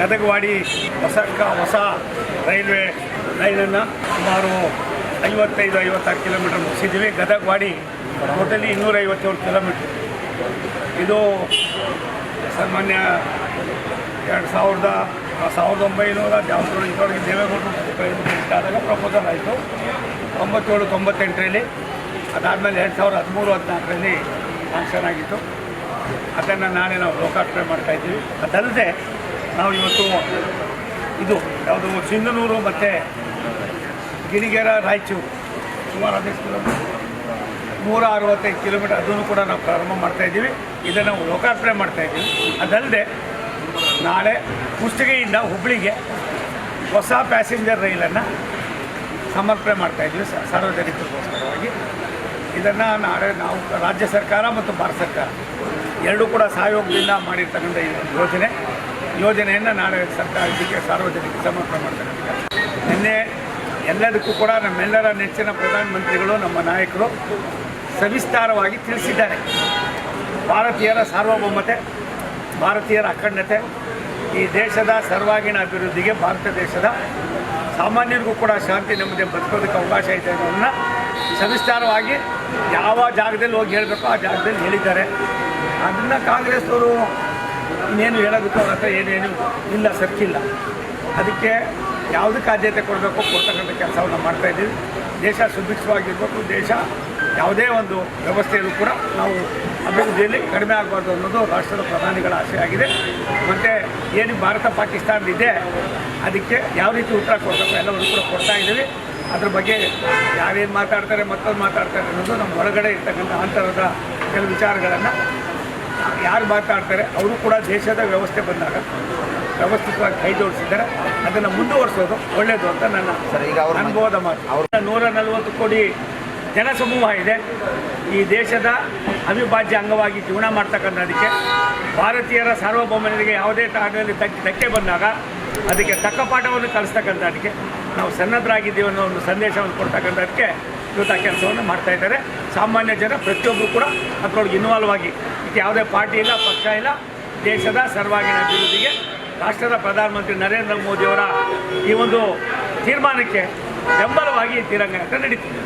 ಗದಗವಾಡಿ ಹೊಸಕ್ಕ ಹೊಸ ರೈಲ್ವೆ ಲೈನನ್ನು ಸುಮಾರು ಐವತ್ತೈದು, ಐವತ್ತಾರು ಕಿಲೋಮೀಟರ್ ಮುಗಿಸಿದ್ದೀವಿ. ಗದಗವಾಡಿ ಟೋಟಲಿ ಇನ್ನೂರೈವತ್ತೇಳು ಕಿಲೋಮೀಟ್ರ್. ಇದು ಸಾಮಾನ್ಯ ಎರಡು ಸಾವಿರದ ಸಾವಿರದ ಒಂಬೈನೂರ ಜಾಸ್ತಿ ಇದ್ರೊಳಗೆ ದೇವೇಗೌಡರು ಆದಾಗ ಪ್ರಪೋಸಲ್ ಆಯಿತು. ತೊಂಬತ್ತೇಳು, ತೊಂಬತ್ತೆಂಟರಲ್ಲಿ ಅದಾದಮೇಲೆ ಎರಡು ಸಾವಿರದ ಹದಿಮೂರು, ಹದಿನಾಲ್ಕರಲ್ಲಿ ಫಂಕ್ಷನ್ ಆಗಿತ್ತು. ಅದನ್ನು ನಾಳೆ ನಾವು ಲೋಕಾರ್ಪಣೆ ಮಾಡ್ತಾಯಿದ್ದೀವಿ ಅದಲ್ಲದೆ ನಾವು ಇವತ್ತು ಇದು ಯಾವುದು ಸಿಂಧನೂರು ಮತ್ತು ಗಿರಿಗೆರ ರಾಯಚೂರು. ಸುಮಾರು ಹದಿನೈದು ಕಿಲೋಮೀಟರ್, ನೂರ ಅರವತ್ತೈದು ಕಿಲೋಮೀಟರ್ ಅದನ್ನು ಕೂಡ ನಾವು ಪ್ರಾರಂಭ ಮಾಡ್ತಾ ಇದ್ದೀವಿ. ಇದನ್ನು ನಾವು ಲೋಕಾರ್ಪಣೆ ಮಾಡ್ತಾ ಇದ್ದೀವಿ. ಅದಲ್ಲದೆ ನಾಳೆ ಕುಷ್ಟಗಿಯಿಂದ ಹುಬ್ಬಳ್ಳಿಗೆ ಹೊಸ ಪ್ಯಾಸೆಂಜರ್ ರೈಲನ್ನು ಸಮರ್ಪಣೆ ಮಾಡ್ತಾ ಇದ್ದೀವಿ ಸ- ಸಾರ್ವಜನಿಕರಿಗೋಸ್ಕರವಾಗಿ. ಇದನ್ನು ನಾಳೆ ನಾವು ರಾಜ್ಯ ಸರ್ಕಾರ ಮತ್ತು ಭಾರತ ಸರ್ಕಾರ ಎರಡೂ ಕೂಡ ಸಹಯೋಗದಿಂದ ಮಾಡಿರ್ತಕ್ಕಂಥ ಈ ಯೋಜನೆ. ಯೋಜನೆಯನ್ನು ನಾಳೆ ಸರ್ಕಾರಕ್ಕೆ ಸಾರ್ವಜನಿಕ ಸಮರ್ಪಣೆ ಮಾಡ್ತಕ್ಕಂಥ ನಿನ್ನೆ ಎಲ್ಲದಕ್ಕೂ ಕೂಡ ನಮ್ಮೆಲ್ಲರ ನೆಚ್ಚಿನ ಪ್ರಧಾನಮಂತ್ರಿಗಳು, ನಮ್ಮ ನಾಯಕರು ಸವಿಸ್ತಾರವಾಗಿ ತಿಳಿಸಿದ್ದಾರೆ. ಭಾರತೀಯರ ಸಾರ್ವಭೌಮತೆ, ಭಾರತೀಯರ ಅಖಂಡತೆ, ಈ ದೇಶದ ಸರ್ವಾಂಗೀಣ ಅಭಿವೃದ್ಧಿಗೆ ಭಾರತ ದೇಶದ ಸಾಮಾನ್ಯರಿಗೂ ಕೂಡ ಶಾಂತಿ ನೆಮ್ಮದಿ ಬದುಕೋದಕ್ಕೆ ಅವಕಾಶ ಇದೆ ಅನ್ನೋದನ್ನು ಸವಿಸ್ತಾರವಾಗಿ ಯಾವ ಜಾಗದಲ್ಲಿ ಹೋಗಿ ಹೇಳಬೇಕು ಆ ಜಾಗದಲ್ಲಿ ಹೇಳಿದ್ದಾರೆ. ಅದನ್ನು ಕಾಂಗ್ರೆಸ್ನವರು ಇನ್ನೇನು ಹೇಳೋದಕ್ಕೆ ಅವ್ರ ಹತ್ರ ಏನೇನು ಇಲ್ಲ, ಸರ್ಕಿಲ್ಲ. ಅದಕ್ಕೆ ಯಾವುದಕ್ಕೆ ಆದ್ಯತೆ ಕೊಡಬೇಕು, ಕೊಡ್ತಕ್ಕಂಥ ಕೆಲಸವನ್ನು ಮಾಡ್ತಾ ಇದ್ದೀವಿ. ದೇಶ ಸುಭಿಕ್ಷವಾಗಿರ್ಬೇಕು. ದೇಶ ಯಾವುದೇ ಒಂದು ವ್ಯವಸ್ಥೆಯಲ್ಲೂ ಕೂಡ ನಾವು ಅಭಿವೃದ್ಧಿಯಲ್ಲಿ ಕಡಿಮೆ ಆಗಬಾರ್ದು ಅನ್ನೋದು ರಾಷ್ಟ್ರದ ಪ್ರಧಾನಿಗಳ ಆಸೆಯಾಗಿದೆ. ಮತ್ತು ಏನು ಭಾರತ, ಪಾಕಿಸ್ತಾನದಿದೆ ಅದಕ್ಕೆ ಯಾವ ರೀತಿ ಉತ್ತರ ಕೊಡಬೇಕು ಎಲ್ಲವನ್ನು ಕೂಡ ಕೊಡ್ತಾ ಇದ್ದೀವಿ. ಅದ್ರ ಬಗ್ಗೆ ಯಾರೇನು ಮಾತಾಡ್ತಾರೆ, ಮತ್ತೊಂದು ಮಾತಾಡ್ತಾರೆ ಅನ್ನೋದು ನಮ್ಮ ಹೊರಗಡೆ ಇರ್ತಕ್ಕಂಥ ಅಂತರದ ಕೆಲವು ವಿಚಾರಗಳನ್ನು ಯಾರು ಮಾತಾಡ್ತಾರೆ ಅವರು ಕೂಡ ದೇಶದ ವ್ಯವಸ್ಥೆ ಬಂದಾಗ ವ್ಯವಸ್ಥಿತವಾಗಿ ಕೈ ಜೋಡಿಸಿದ್ದಾರೆ. ಅದನ್ನು ಮುಂದುವರಿಸೋದು ಒಳ್ಳೆಯದು ಅಂತ ನನ್ನ ಸರ್, ಈಗ ಅವರು ಅನುಭವದ ಮಾತು. ಅವ್ರ ನೂರ ನಲವತ್ತು ಕೋಟಿ ಜನಸಮೂಹ ಇದೆ. ಈ ದೇಶದ ಅವಿಭಾಜ್ಯ ಅಂಗವಾಗಿ ಜೀವನ ಮಾಡ್ತಕ್ಕಂಥದಕ್ಕೆ ಭಾರತೀಯರ ಸಾರ್ವಭೌಮನಿಗೆ ಯಾವುದೇ ಕಾರಣದಲ್ಲಿ ಧಕ್ಕೆ ಬಂದಾಗ ಅದಕ್ಕೆ ತಕ್ಕ ಪಾಠವನ್ನು ಕಲಿಸ್ತಕ್ಕಂಥದಕ್ಕೆ ನಾವು ಸನ್ನದ್ಧರಾಗಿದ್ದೀವಿ ಅನ್ನೋ ಒಂದು ಸಂದೇಶವನ್ನು ಕೊಡ್ತಕ್ಕಂಥದಕ್ಕೆ ಇವತ್ತು ಆ ಕೆಲಸವನ್ನು ಮಾಡ್ತಾ ಇದ್ದಾರೆ. ಸಾಮಾನ್ಯ ಜನ ಪ್ರತಿಯೊಬ್ಬರು ಕೂಡ ಅದರೊಳಗೆ ಇನ್ವಾಲ್ವ್ ಆಗಿ ಯಾವುದೇ ಪಾರ್ಟಿ ಇಲ್ಲ, ಪಕ್ಷ ಇಲ್ಲ, ದೇಶದ ಸರ್ವಾಂಗೀಣ ಅಭಿವೃದ್ಧಿಗೆ ರಾಷ್ಟ್ರದ ಪ್ರಧಾನಮಂತ್ರಿ ನರೇಂದ್ರ ಮೋದಿಯವರ ಈ ಒಂದು ತೀರ್ಮಾನಕ್ಕೆ ಬೆಂಬಲವಾಗಿ ತಿರಂಗ ನಡೀತಿದೆ.